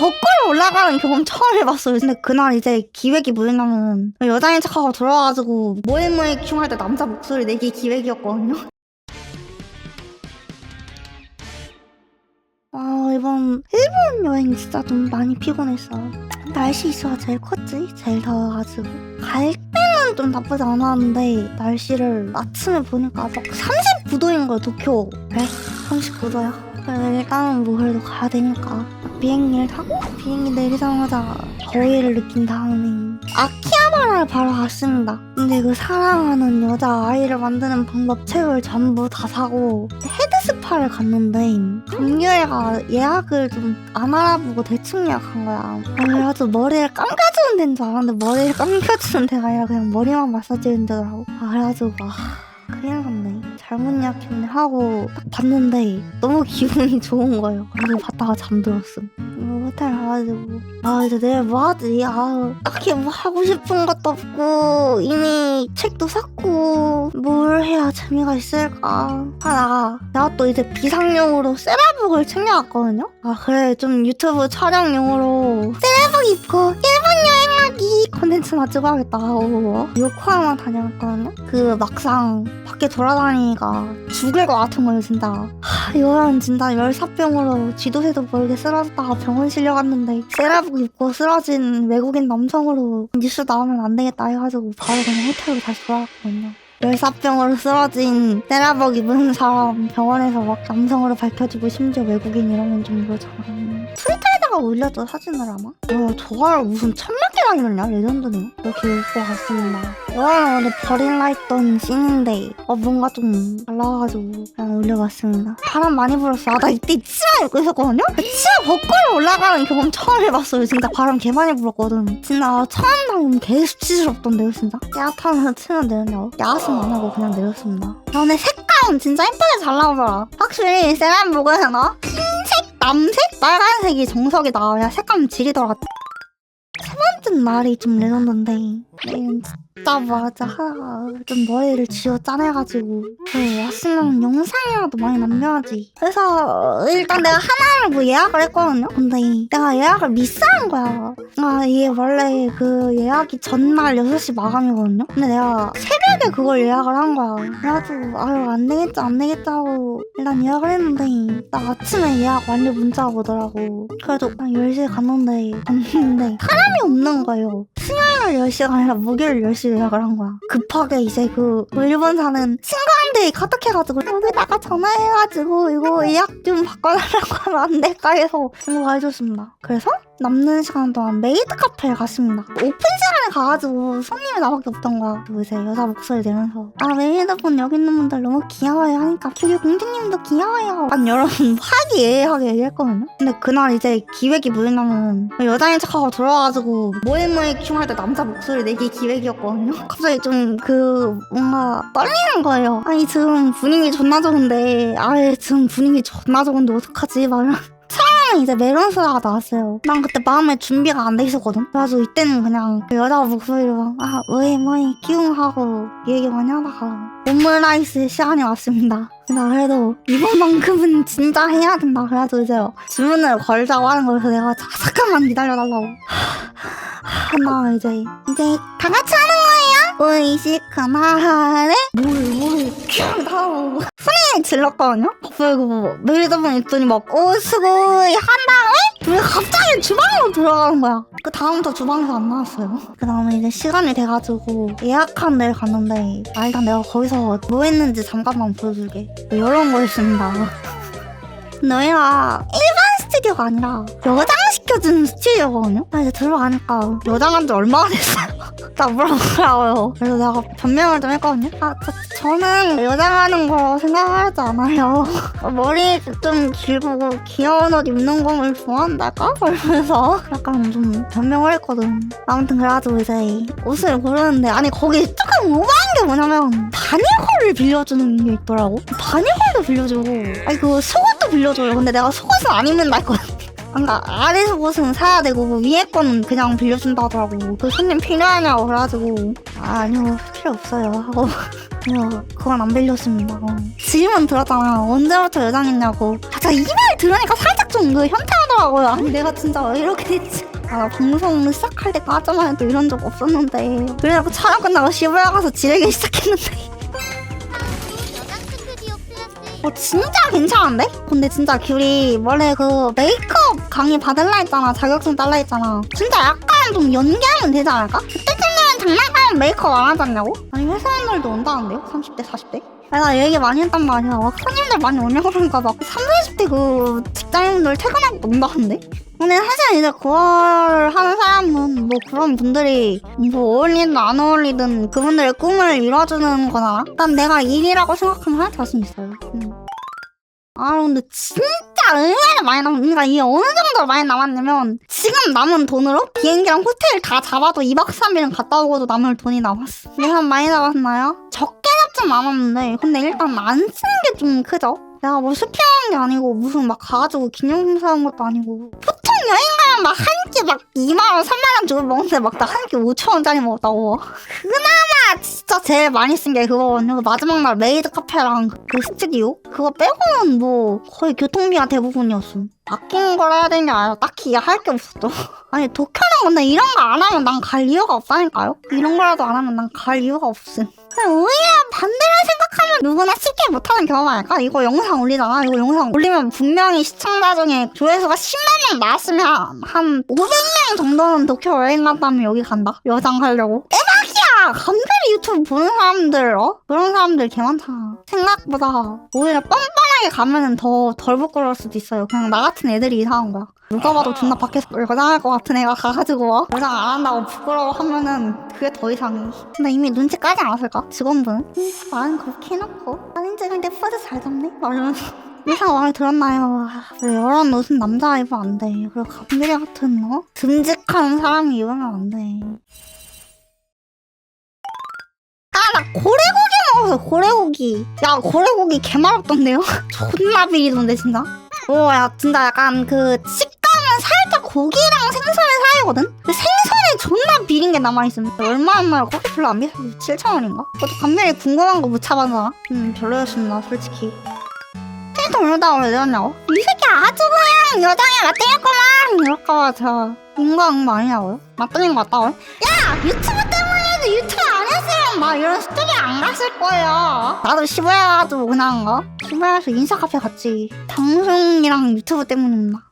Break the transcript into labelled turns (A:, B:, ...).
A: 거꾸로 올라가는 경험 처음 해봤어요. 근데 그날 이제 기획이 뭐였냐면 여자인 척하고 돌아와가지고 뭐해뭐해 큐할 때 남자 목소리 내기 기획이었거든요. 아 이번 일본 여행 진짜 좀 많이 피곤했어. 날씨 있어가 제일 컸지? 제일 더워가지고 갈 때는 좀 나쁘지 않았는데 날씨를 아침에 보니까 막 39도인 거야 도쿄. 에? 39도야. 그래 일단은 뭐 그래도 가야 되니까 비행기를 타고 비행기 내리자마자 더위를 느낀 다음에 아키하바라를 바로 갔습니다. 근데 그 사랑하는 여자 아이를 만드는 방법 책을 전부 다 사고 헤드스파를 갔는데 감귤애가 예약을 좀 안 알아보고 대충 예약한 거야. 그래가지고 머리를 감겨주는 데인 줄 알았는데 머리를 감겨주는 데가 아니라 그냥 머리만 마사지 해주는 데더라고. 아 그래가지고 아 큰일 났네. 잘못 예약했네 하고 딱 봤는데 너무 기분이 좋은 거예요. 근데 봤다가 잠들었음. 뭐 호텔 가가지고 아 이제 내일 뭐 하지? 아 딱히 뭐 하고 싶은 것도 없고 이미 책도 샀고 뭘 해야 재미가 있을까? 하다가 내가 또 이제 비상용으로 세라복을 챙겨왔거든요. 아 그래 좀 유튜브 촬영용으로 세라복 입고 일본 여행 하기 컨텐츠나 찍어야겠다 하고 요코하마 다녀왔거든요. 그 막상 밖에 돌아다니니까 죽을 것 같은 거예요 진짜. 하, 이거는 진짜 열사병으로 쥐도새도 모르게 쓰러졌다가 병원 실려갔는데 세라복 입고 쓰러진 외국인 남성으로 뉴스 나오면 안 되겠다 해가지고 바로 그냥 호텔로 다시 돌아갔거든요. 열사병으로 쓰러진 세라복 입은 사람 병원에서 막 남성으로 밝혀지고 심지어 외국인 이러면 좀 그렇잖아. 트위터에다 가 올렸죠 사진을 아마? 어, 저걸 무슨 천몇 개나 이랬냐 레전드네. 이렇게 입고 갔습니다. 이거는 원래 버릴라 했던 씬인데 어 뭔가 좀 달라가지고 그냥 올려봤습니다. 바람 많이 불었어. 아, 나 이때 치마 입고 있었거든요? 그 치마 거꾸로 올라가는 경험 처음 해봤어요. 진짜 바람 개 많이 불었거든. 진짜 처음 당하면 개 수치스럽던데요 진짜? 야타면서 치면 되는데요. 야스는 안 하고 그냥 내렸습니다. 근데 색감은 진짜 예쁘게 잘 나오더라. 확실히 세란복은 어? 흰색, 남색, 빨간색이 정석이다. 야 색감 지리더라. 세 번째 날이 좀 레전드인데 내 진짜 맞아. 좀 머리를 쥐어 짜내가지고. 그 왔으면 영상이라도 많이 남겨야지. 그래서 일단 내가 하나를 뭐 예약을 했거든요? 근데 내가 예약을 미스한 거야. 아 이게 원래 그 예약이 전날 6시 마감이거든요? 근데 내가 새벽에 그걸 예약을 한 거야. 그래가지고 아유 안 되겠지 안 되겠지 하고 일단 예약을 했는데 나 아침에 예약 완료 문자가 오더라고. 그래도 한 10시에 갔는데 갔는데 사람이 없는 거예요. 수요일 10시가 아니라 목요일 10시 예약을 한 거야. 급하게 이제 그 일본 사는 친구한테 카톡해가지고 여기다가 전화해가지고 이거 예약 좀 바꿔달라고 하면 안 될까 해서 친구가 해줬습니다. 그래서 남는 시간 동안 메이드 카페에 갔습니다. 오픈 시간에 가가지고 손님이 나밖에 없던 거야. 그리고 이제 여자 목소리 내면서 아 메이드분 여기 있는 분들 너무 귀여워요 하니까 저기 공주님도 귀여워요. 난 여러분 화기애애하게 얘기했거든요. 근데 그날 이제 기획이 뭐였냐면 여자인 척하고 돌아와가지고 뭐해뭐해 큐할 때 남자 목소리 내기 기획이었거든요. 갑자기 좀 그 뭔가 떨리는 거예요. 아니 지금 분위기 존나 좋은데 아예 지금 분위기 존나 좋은데 어떡하지? 막 이런. 이제 메론스라가 나왔어요. 난 그때 마음에 준비가 안 돼 있었거든. 그래가지고 이때는 그냥 그 여자 목소리로 막, 아, 뭐해, 뭐해, 키웅 하고 얘기 많이 하다가 오므라이스 시간이 왔습니다. 나 그래도 이번만큼은 진짜 해야 된다. 그래가지고 이제 주문을 걸자고 하는 거여서 내가 자, 잠깐만 기다려달라고. 하나 이제 이제 다 같이 하는 거예요. 의식 그만하래. 뭘 뭘 큐 하고 소리 질렀거든요. 뭐 메이드분 있더니 막오 수고이 한 다음에 둘이 갑자기 주방으로 들어가는 거야. 그 다음부터 주방에서 안 나왔어요. 그 다음에 이제 시간이 돼가지고 예약한 데를 갔는데 아 일단 내가 거기서 뭐 했는지 잠깐만 보여줄게. 이런 거였습니다. 너희가 일반 스튜디오가 아니라 여장 시켜주는 스튜디오거든요? 나 이제 들어가니까 여장한 지 얼마나 됐어요? 나 물어보라고요. 그래서 내가 변명을 좀 했거든요. 아, 저, 저는 여장하는 거 생각하지 않아요. 머리 좀 길고 귀여운 옷 입는 거를 좋아한달까? 그러면서 약간 좀 변명을 했거든. 아무튼 그래가지고 이제 옷을 고르는데 아니 거기 조금 오버한 게 뭐냐면 바니홀을 빌려주는 게 있더라고. 바니홀도 빌려주고 아니 그 속옷도 빌려줘요. 근데 내가 속옷은 안 입는다 했거든. 그러니까 아래서 옷은 사야 되고 뭐 위에 거는 그냥 빌려준다 하더라고. 그 손님 필요하냐고 그래가지고. 아, 아니요. 필요 없어요. 하고. 아니요. 그건 안 빌렸습니다. 어. 질문 들었잖아 언제부터 여장했냐고. 아까 이말 들으니까 살짝 좀 그 현타하더라고요. 아니 내가 진짜 왜 이렇게 됐지? 아, 나 방송 시작할 때까지만 해도 이런 적 없었는데. 그래갖고 촬영 끝나고 시부야 가서 지르기 시작했는데 어 진짜 괜찮은데? 근데 진짜 귤이 원래 그 메이크업 강의 받을라 했잖아 자격증 딸라 했잖아 진짜 약간 좀 연기하면 되지 않을까? 그때쯤이면 장난감 메이크업 안 하지 않냐고? 아니 회사원들도 온다는데요? 30대 40대? 아니 나 얘기 많이 했단 말이야 막 손님들 많이 오냐고 그러니까 막 30, 40대 그 직장인들 퇴근하고 온다는데? 근데 사실 이제 그걸 하는 사람은 뭐 그런 분들이 뭐 어울리든 안 어울리든 그분들의 꿈을 이뤄주는 거나 일단 내가 일이라고 생각하면 할 자신 있어요 음. 아 근데 진짜 의외로 많이 남았 그러니까 이게 어느 정도로 많이 남았냐면 지금 남은 돈으로 비행기랑 호텔 다 잡아도 2박 3일은 갔다 오고도 남을 돈이 남았어 예산 많이 남았나요? 적게 잡진 않았는데 근데 일단 안 쓰는 게 좀 크죠? 내가 뭐 쇼핑하는 게 아니고 무슨 막 가가지고 기념품 사는 것도 아니고 보통 여행 가면 막 한 끼 막 2만 원 3만 원 주고 먹는데 막 나 한 끼 5천 원짜리 먹었다고 그 진짜 제일 많이 쓴 게 그거거든요 마지막 날 메이드 카페랑 그 스튜디오 그거 빼고는 뭐 거의 교통비가 대부분이었음 아끼는 걸 해야 되는 게 아니라 딱히 할 게 없었죠 아니 도쿄는 근데 이런 거 안 하면 난 갈 이유가 없다니까요 이런 거라도 안 하면 난 갈 이유가 없음 오히려 반대로 생각하면 누구나 쉽게 못하는 경험 아닐까? 이거 영상 올리잖아. 이거 영상 올리면 분명히 시청자 중에 조회수가 10만 명 나왔으면 한 500명 정도는 도쿄 여행 갔다면 여기 간다. 여장 하려고. 대박이야! 감별이 유튜브 보는 사람들, 어? 그런 사람들 개 많잖아. 생각보다 오히려 뻔뻔하게 가면은 더 덜 부끄러울 수도 있어요. 그냥 나 같은 애들이 이상한 거야. 누가 봐도 존나 밖에서 여장할 것 같은 애가 가가지고 여장 안 한다고 부끄러워 하면은 그게 더 이상해. 근데 이미 눈치 까지 않았을까? 직원분은? 음, 나는 그렇게 해놓고 아닌지 근데 포즈 잘 잡네? 말하면서 의상 마음에 들었나요? 아, 왜 이런 옷은 남자가 입으면 안 돼. 그리고 감미리 같은 어? 듬직한 사람이 입으면 안 돼. 고래고기 먹었어, 고래고기. 야, 고래고기 개맛없던데요? 존나 비리던데, 진짜. 오, 야, 진짜 약간 그, 식감은 살짝 고기랑 생선의 사이거든? 근데 생선에 존나 비린 게 남아있음. 얼마였나요? 그렇게 별로 안 비싸. 7,000원인가? 그것도 감면이 궁금한 거 못 참았나? 음, 별로였습니다, 솔직히. 캐릭터 올려다가 왜 이러냐고? 이 새끼 아주 그냥 여장에 맞대겠구만! 이럴까봐 제가 인과응보 아니냐고요? 맞다는 거 맞다고요? 야! 유튜브 안 이런 스토리 안 갔을 거예요. 나도 시부야 가지고 그냥 거. 시부야에서 인싸카페 갔지. 방송이랑 유튜브 때문입니다.